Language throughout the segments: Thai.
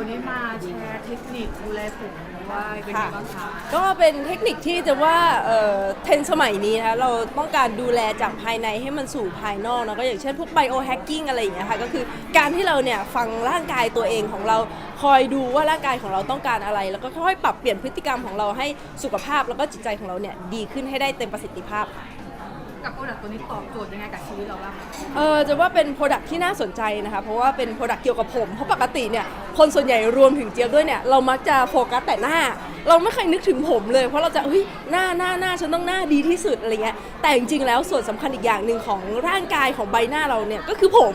วันนี้มาแชร์เทคนิคดูแลผมด้วยเป็นไงบ้างคะก็เป็นเทคนิคที่จะว่าเอ่อเทรนด์สมัยนี้นะเราต้องการดูแลจากภายในให้มันสู่ภายนอกนะก็อย่างเช่นพวกไบโอแฮกกิ้งอะไรอย่างเงี้ยค่ะก็คือการที่เราเนี่ยฟังร่างกายตัวเองของเราคอยดูว่าร่างกายของเราต้องการอะไร แล้วก็ค่อยปรับเปลี่ยนพฤติกรรมของเราให้สุขภาพแล้วก็จิตใจของเราเนี่ยดีขึ้นให้ได้เต็มประสิทธิภาพค่ะ กับโปรดักต์ตัวนี้ตอบโจทย์ยังไงกับชีวิตเราบ้างคะเออจะว่าเป็นโปรดักที่น่าสนใจนะคะเพราะว่าเป็นโปรดักเกี่ยวกับผมเพราะปกติเนี่ยคนส่วนใหญ่รวมถึงเจี๊ยบด้วยเนี่ยเรามักจะโฟกัสแต่หน้า เราไม่เคยนึกถึงผมเลย เพราะเราจะเฮ้ยหน้าหน้าหน้าฉันต้องหน้าดีที่สุดอะไรเงี้ยแต่จริงๆแล้วส่วนสำคัญอีกอย่างหนึ่งของร่างกายของใบหน้าเราเนี่ยก็คือผม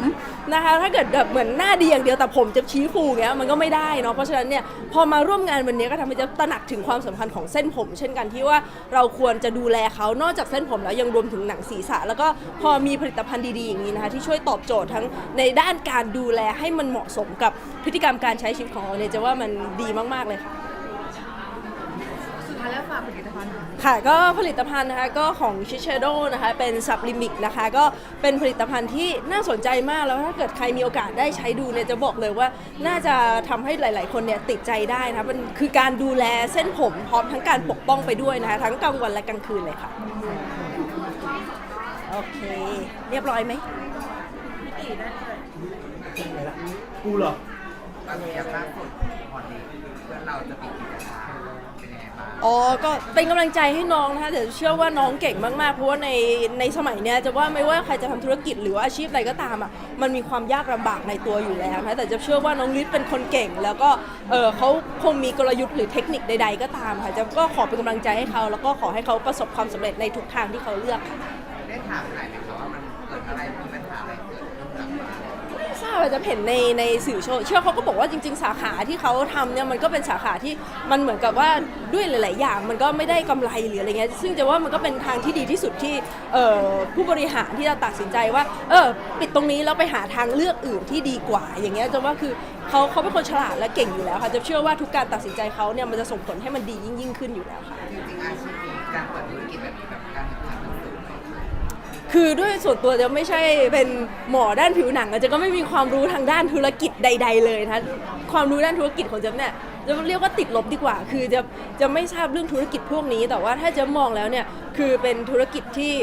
นะคะถ้าเกิดแบบเหมือนหน้าดีอย่างเดียวแต่ผมจะชี้ฟูเงี้ยมันก็ไม่ได้เนาะเพราะฉะนั้นเนี่ยพอมาร่วมงานวันนี้ก็ทำให้เจะตระหนักถึงความสำคัญของเส้นผม เช่นกันที่ว่าเราควรจะดูแลเขานอกจากเส้นผมแล้วยังรวมถึงหนังศีรษะ แล้วก็พอมีผลิตภัณฑ์ดี ๆ อย่างนี้นะคะ ที่ช่วยตอบโจทย์ทั้งในด้านการดูแลให้มันเหมาะสมกับพฤติกรรมการใช้ชีวิตของเราเนี่ยจะว่ามันดีมากๆเลยค่ะ สุดท้ายแล้วฝากผลิตภัณฑ์หน่อยค่ะก็ผลิตภัณฑ์นะคะก็ของชิเชโดนะคะเป็นซับลิมิกนะคะก็เป็นผลิตภัณฑ์ที่น่าสนใจมากแล้วถ้าเกิดใครมีโอกาสได้ใช้ดูเนี่ยจะบอกเลยว่า น่าจะทำให้หลาย ๆ คนเนี่ยติดใจได้นะคะมันคือการดูแลเส้นผมพร้อมทั้งการปกป้องไปด้วยนะคะทั้งกลางวันและกลางคืนเลยค่ะ โอเค เรียบร้อยไหมกูเหรอ ตอนนี้อย่างล่าสุดพอดีเพื่อนเราจะปิดกิจการเป็นยังไงบ้างอ๋อ ก็เป็นกำลังใจให้น้องนะคะแต่เชื่อว่าน้องเก่งมาก ๆ เพราะว่าในในสมัยเนี้ยจะว่าไม่ว่าใครจะทำธุรกิจหรือว่าอาชีพอะไรก็ตามอะ มันมีความยากลำบากในตัวอยู่แล้วนะแต่จะเชื่อว่าน้องลิศเป็นคนเก่ง แล้วก็เออเขาคงมีกลยุทธ์หรือเทคนิคใด ๆ ก็ตามค่ะจะก็ขอเป็นกำลังใจให้เขาแล้วก็ขอให้เขาประสบความสำเร็จในทุกทางที่เขาเลือกค่ะได้ ถามหน่อยไหมคะว่ามันเกิดอะไรมีปัญหาอะไรเกิดขึ้นจากมาไม่ทราบว่าจะเห็นในในสื่อโซเชียลเขาก็บอกว่าจริง ๆ สาขาที่เขาทำเนี่ยมันก็เป็นสาขาที่มันเหมือนกับว่าด้วยหลาย ๆ อย่างมันก็ไม่ได้กำไรหรืออะไรเงี้ยซึ่งจะว่ามันก็เป็นทางที่ดีที่สุดที่เอ่อผู้บริหารที่จะตัดสินใจว่า เออปิดตรงนี้แล้วไปหาทางเลือกอื่นที่ดีกว่า อย่างเงี้ยจะว่าคือเขาเขาเป็นคนฉลาดและเก่งอยู่แล้วค่ะจะเชื่อว่าทุกการตัดสินใจเขาเนี่ยมันจะส่งผลให้มันดียิ่งยิ่งขึ้นอยู่แล้วค่ะ จริงๆอาชีพนี้การเปิดธุรกิจแบบนี้แบบการ คือด้วยส่วนตัวจะไม่ใช่เป็นหมอด้านผิวหนังอะจะก็ไม่มีความรู้ทางด้านธุรกิจใด ๆ เลยนะความรู้ด้านธุรกิจของเจะเนี่ยจะเรียกว่าติดลบดีกว่า คือจะจะไม่ทราบเรื่องธุรกิจพวกนี้ แต่ว่าถ้าจะมองแล้วเนี่ยคือเป็นธุรกิจที่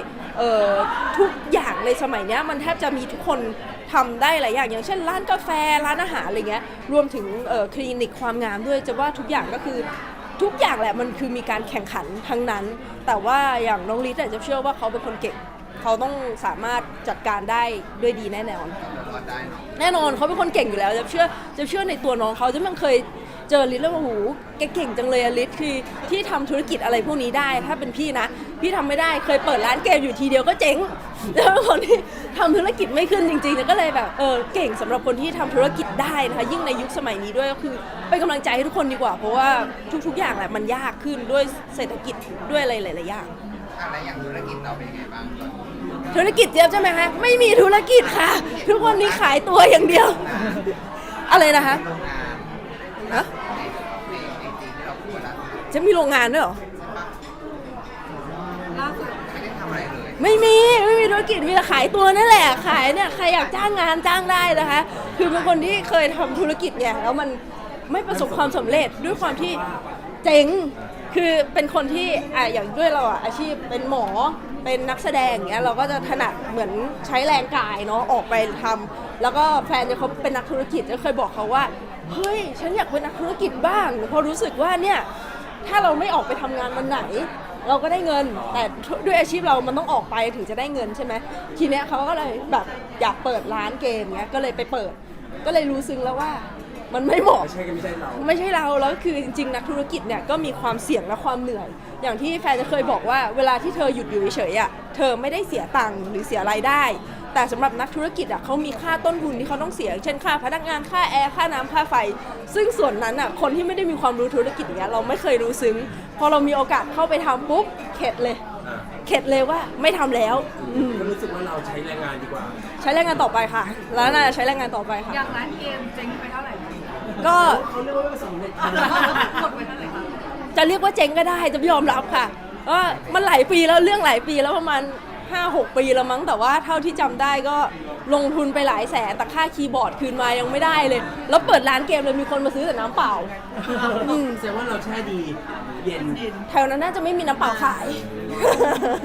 ทุกอย่างในสมัยนี้มันแทบจะมีทุกคนทำได้หลายอย่าง อย่างเช่น ร้านกาแฟร้านอาหารอะไรเงี้ยรวมถึงคลินิกความงามด้วยจะว่าทุกอย่างก็คือทุกอย่างแหละมันคือมีการแข่งขันทั้งนั้น แต่ว่าอย่างน้องลิศอะจะเชื่อว่าเขาเป็นคนเก่ง เขาต้องสามารถจัดการได้ด้วยดีแน่นอนเรารอดได้เนาะแน่นอนเขาเป็นคนเก่งอยู่แล้วจะเชื่อจะเชื่อในตัวน้องเขาจะมันเคยเจอลิศแล้วว่าโอ้โหแกเก่งจังเลยอะลิศคือที่ทำธุรกิจอะไรพวกนี้ได้ ถ้าเป็นพี่นะ พี่ทำไม่ได้เคยเปิดร้านเกมอยู่ทีเดียวก็เจ๊งแล้วเป็นคนที่ทำธุรกิจไม่ขึ้นจริงๆก็เลยแบบเออเก่งสำหรับคนที่ทำธุรกิจได้นะคะยิ่งในยุคสมัยนี้ด้วยก็คือเป็นกำลังใจให้ทุกคนดีกว่า เพราะว่าทุกๆอย่างแหละมันยากขึ้นด้วยเศรษฐกิจด้วยอะไรหลายๆอย่าง อะไรอย่างธุรกิจเราเป็นยังไงบ้างตอนนี้ธุรกิจเจี๊ยบใช่ไหมคะไม่มีธุรกิจค่ะ ทุกวันนี้ขายตัวอย่างเดียว อะไรนะคะโรงงานฮะในในในจีนที่เราพูดแล้วจะมีโรงงานด้วยเหรอล่าสุดไม่ได้ทำอะไรเลยไม่มี ไม่มีธุรกิจมีแต่ขายตัวนั่นแหละขายเนี่ยใครอยากจ้างงานจ้างได้นะคะ คือเป็นคนที่เคยทำธุรกิจเนี่ยแล้วมันไม่ประสบความสำเร็จด้วยความที่เจ๊ง คือเป็นคนที่อะอย่างด้วยเราอะอาชีพเป็นหมอเป็นนักแสดงอย่างเงี้ยเราก็จะถนัดเหมือนใช้แรงกายเนาะออกไปทำแล้วก็แฟนจะเขาเป็นนักธุรกิจจะเคยบอกเขาว่าเฮ้ยฉันอยากเป็นนักธุรกิจบ้างเพราะรู้สึกว่าเนี่ยถ้าเราไม่ออกไปทำงานวันไหน เราก็ได้เงิน แต่ด้วยอาชีพเรามันต้องออกไปถึงจะได้เงินใช่ไหมทีเนี้ยเขาก็เลยแบบอยากเปิดร้านเกมเนี้ยก็เลยไปเปิด ก็เลยรู้ซึ้งแล้วว่า มันไม่เหมาะ ไม่ใช่ก็ไม่ใช่เราไม่ใช่เราแล้วคือจริงๆ นักธุรกิจเนี่ยก็มีความเสี่ยงและความเหนื่อย อย่างที่แฟนจะเคยบอกว่าเวลาที่เธอหยุดอยู่เฉยๆอะเธอไม่ได้เสียตังค์หรือเสียรายได้ แต่สำหรับนักธุรกิจอะเขามีค่าต้นทุนที่เขาต้องเสีย เช่นค่าพนักงานค่าแอร์ค่าน้ำค่าไฟ ซึ่งส่วนนั้นอะคนที่ไม่ได้มีความรู้ธุรกิจอย่างเงี้ยเราไม่เคยรู้ซึ้งพอเรามีโอกาสเข้าไปทำปุ๊บเข็ดเลย อ่าเข็ดเลยว่าไม่ทำแล้วอืมก็รู้สึกว่าเราใช้แรงงานดีกว่า ใช้แรงงานต่อไปค่ะ แล้วน่าจะใช้แรงงานต่อไปค่ะ อย่างร้านเกมเจ๊งไปเท่าไหร่ ก็เขาเรียกว่าสำเร็จหมดไปเท่าไหร่คะจะเรียกว่าเจ๊งก็ได้จะยอมรับค่ะว่ามันหลายปีแล้วเรื่องหลายปีแล้วประมาณ5 6 ปีแล้วมั้งแต่ว่าเท่าที่จำได้ก็ลงทุนไปหลายแสนแต่ค่าคีย์บอร์ดคืนมายังไม่ได้เลย แล้วเปิดร้านเกมเลยมีคนมาซื้อแต่น้ำเปล่า อืม แสดงว่าเราแช่ดี เย็นแถวนั้นน่าจะไม่มีน้ำเปล่าขาย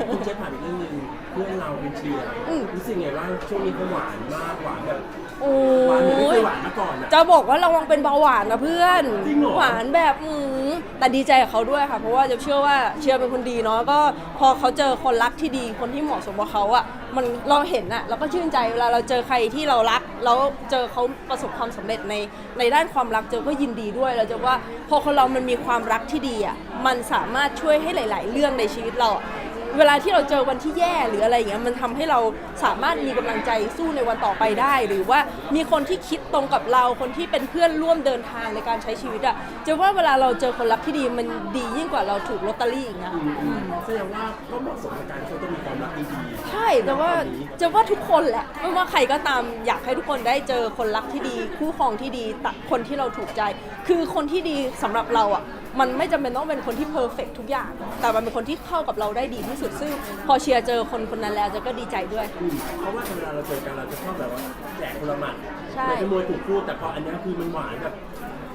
คุณเจ๊ผ่านอีกเรื่องหนึงเพื่อนเราเป็นเชียร์อืม รู้สึกไงว่าช่วงนี้เขาหวานมากหวานแบบโอ้หวานเหมือนไม่เคยยหวานมาก่อนอะจะบอกว่าระวังเป็นเบาหวานนะเพื่อน จริงเหรอ หวานแบบอืมแต่ดีใจกับเขาด้วยค่ะ เพราะว่าจะเชื่อว่าเชียร์เป็นคนดีเนาะก็พอเขาเจอคนรักที่ดีคนที่เหมาะสมกับเขาอะ มันเราเห็นอะเราก็ชื่นใจเวลาเราเจอใครที่เรารักแล้วเจอเขาประสบความสำเร็จในในด้านความรักเจอก็ยินดีด้วยเราจะว่าพอคนเรามันมีความรักที่ดีอะมันสามารถช่วยให้หลาย ๆ เรื่องในชีวิตเราอะ เวลาที่เราเจอวันที่แย่หรืออะไรอย่างเงี้ยมันทำให้เราสามารถมีกำลังใจสู้ในวันต่อไปได้ หรือว่ามีคนที่คิดตรงกับเราคนที่เป็นเพื่อนร่วมเดินทางในการใช้ชีวิตอะจะว่าเวลาเราเจอคนรักที่ดีมันดียิ่งกว่าเราถูกลอตเตอรี่อีกนะอืมอืมแสดงว่าก็เหมาะสมกับการที่เขาจะมีความรักดีใช่แต่ว่าจะว่าทุกคนแหละไม่ว่าใครก็ตามอยากให้ทุกคนได้เจอคนรักที่ดี คู่ครองที่ดีตะคนที่เราถูกใจ คือคนที่ดีสำหรับเราอะ มันไม่จำเป็นต้องเป็นคนที่เพอร์เฟกทุกอย่าง แต่มันเป็นคนที่เข้ากับเราได้ดีที่สุด ซึ่งพอเชียร์เจอคนคนนั้นแล้วเจะก็ดีใจด้วยๆอืมเพราะว่าเวลาเราเจอกันเราจะชอบแบบว่าแจกคนละหมัดใช่มันจะมวยถูกพูดแต่พออันเนี้ยคือมันหวานแบบ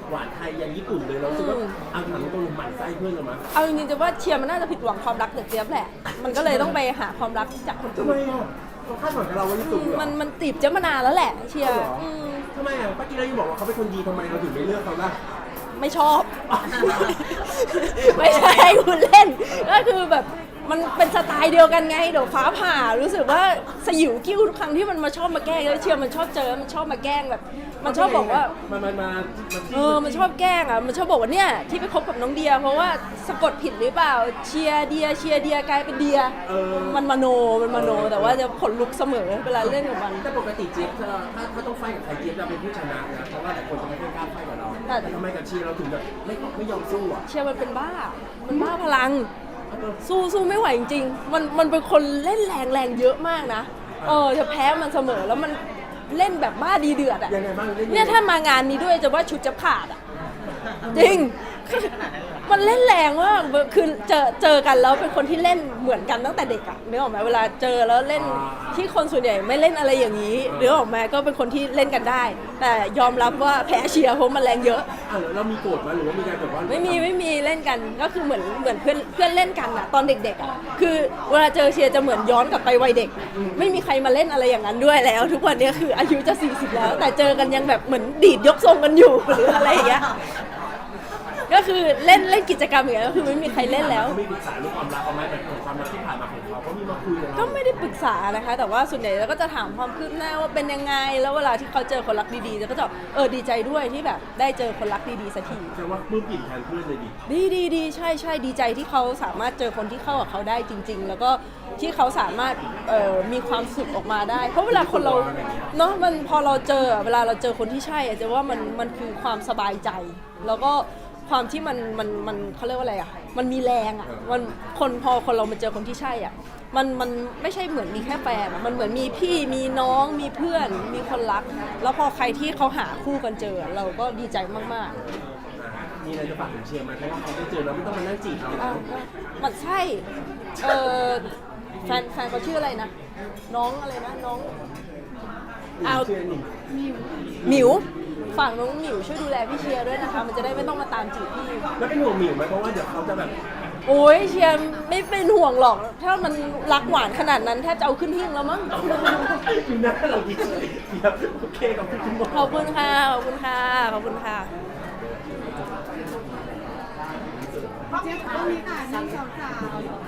หวานไทยยันญี่ปุ่นเลยเรารู้สึกว่าอืมเอาถามตรงๆหมั่นไส้เพื่อนเรามั้ยเอาจริงๆจะว่าเชียร์มันน่าจะผิดหวังความรักจากเจี๊ยบแหละ มันก็เลยต้องไปหาความรักจากคนทำอื่ไมนอะเขาคาดหวังกับเราว่าญี่อืปุ่นมเหรอ มันมันตีบเจี๊ยบมานานแล้วแหละ เชียร์เหรออื ม ทำไมอะเมื่อกี้เรายังบอกว่าเขาเป็นคนดีทำไมเราถึงไม่เลือกเขาล่ะ ไม่ชอบ ไม่ใช่คุณเล่น ก็คือแบบมันเป็นสไตล์เดียวกันไงเดี๋ยวฟ้าผ่ารู้สึกว่าสยิวกิ้วทุกครั้งที่มันมาชอบมาแกล้งแล้วเชียร์มันชอบเจอมันชอบมาแกล้งแบบ มันชอบบอกว่า มันมันมามันเออ มันชอบแกล้งอะ มันชอบบอกว่าเนี่ยที่ไปคบกับน้องเดีย เพราะว่าสะกดผิดหรือเปล่า เชียร์เดีย เชียร์เดียกลายเป็นเดียเออมันมโน มันมโน แต่ว่าจะขนลุกเสมอเวลาเล่นกับมัน แต่ปกติเจี๊ยบถ้าถ้าถ้าต้องไฟกับใครเจี๊ยบจะเป็นผู้ชนะนะเพราะว่าแต่คนจะไม่ค่อยกล้าไฟกับเรา แต่แต่ทำไมกับเชียร์เราถึงแบบไม่ไม่ยอมสู้อะเชียร์มันเป็นบ้า มันบ้าพลัง สู้สู้ไม่ไหวจริงๆมันมันเป็นคนเล่นแรงแรงเยอะมากนะ เออจะแพ้มันเสมอแล้วมันเล่นแบบบ้าดีเดือดอะ ยังไงบ้างเล่นยังไงเนี่ยถ้ามางานนี้ด้วยจะว่าชุดจะขาดอะ จริง มันเล่นแรงมากคือเจอเจอกันแล้วเป็นคนที่เล่นเหมือนกันตั้งแต่เด็กอะนึกออกไหมเวลาเจอแล้วเล่นที่คนส่วนใหญ่ไม่เล่นอะไรอย่างนี้นึกออกไหมก็เป็นคนที่เล่นกันได้ แต่ยอมรับว่าแพ้เชียร์เพราะมันแรงเยอะ อะแล้วเรามีโกรธไหมหรือว่ามีการแบบว่าไม่มีไม่มีเล่นกันก็คือเหมือนเหมือนเพื่อนเพื่อนเล่นกันอะตอนเด็กๆอะคือเวลาเจอเชียร์จะเหมือนย้อนกลับไปวัยเด็ก ไม่มีใครมาเล่นอะไรอย่างนั้นด้วยแล้ว ทุกวันนี้คืออายุจะ40แล้ว แต่เจอกันยังแบบเหมือนดีดยกทรงกันอยู่หรืออะไรอย่างเงี้ย ก็คือเล่นเล่นกิจกรรมอย่างเงี้ยก็คือไม่มีใครเล่นแล้ว เขาไม่ปรึกษาเรื่องความรักเขาไหมแบบความรักที่ผ่านมาของเขาเขามีมาคุยกับเราก็ไม่ได้ปรึกษานะคะ แต่ว่าส่วนใหญ่เราก็จะถามความคืบหน้าว่าเป็นยังไง แล้วเวลาที่เขาเจอคนรักดีๆเราก็จะเออดีใจด้วยที่แบบได้เจอคนรักดีๆสักทีแต่ว่าปลื้มปิ่นแทนเพื่อนเลยดิดีดีดีใช่ใช่ดีใจที่เขาสามารถเจอคนที่เข้ากับเขาได้จริง ๆ แล้วก็ที่เขาสามารถเอ่อมีความสุขออกมาได้ เพราะเวลาคนเราเนาะมันพอเราเจอเวลาเราเจอคนที่ใช่อะจะว่ามันมันคือความสบายใจ แล้วก็ ความที่มันมันมันเขาเรียกว่าอะไรอะ มันมีแรงอะ มันคนพอคนเรามาเจอคนที่ใช่อะ มันมันไม่ใช่เหมือนมีแค่แฟนอะมันเหมือนมีพี่มีน้องมีเพื่อนมีคนรัก แล้วพอใครที่เขาหาคู่กันเจอเราก็ดีใจมากๆอะมีอะไรจะฝากถึงเชียร์ไหมเพราะว่าเขาได้เจอแล้วไม่ต้องมานั่งจีบเราอ้าวมันใช่ เออแฟนแฟนเขาชื่ออะไรนะ น้องอะไรนะ น้อง เอาเชียร์หนึ่งหมิว ฝั่งน้องหมิวช่วยดูแลพี่เชียร์ด้วยนะคะ มันจะได้ไม่ต้องมาตามจีบพี่ แล้วเป็นห่วงหมิวไหมเพราะว่าเดี๋ยวเขาจะแบบโอ้ยเชียร์ไม่เป็นห่วงหรอก ถ้ามันรักหวานขนาดนั้นแทบจะเอาขึ้นหิ้งแล้วมั้งดูหน้าเราดีใจครับโอเคขอบคุณคุณหมอขอบคุณค่ะ ขอบคุณค่ะ ขอบคุณค่ะ เจ๊ขอบคุณค่ะหนึ่งสองสาม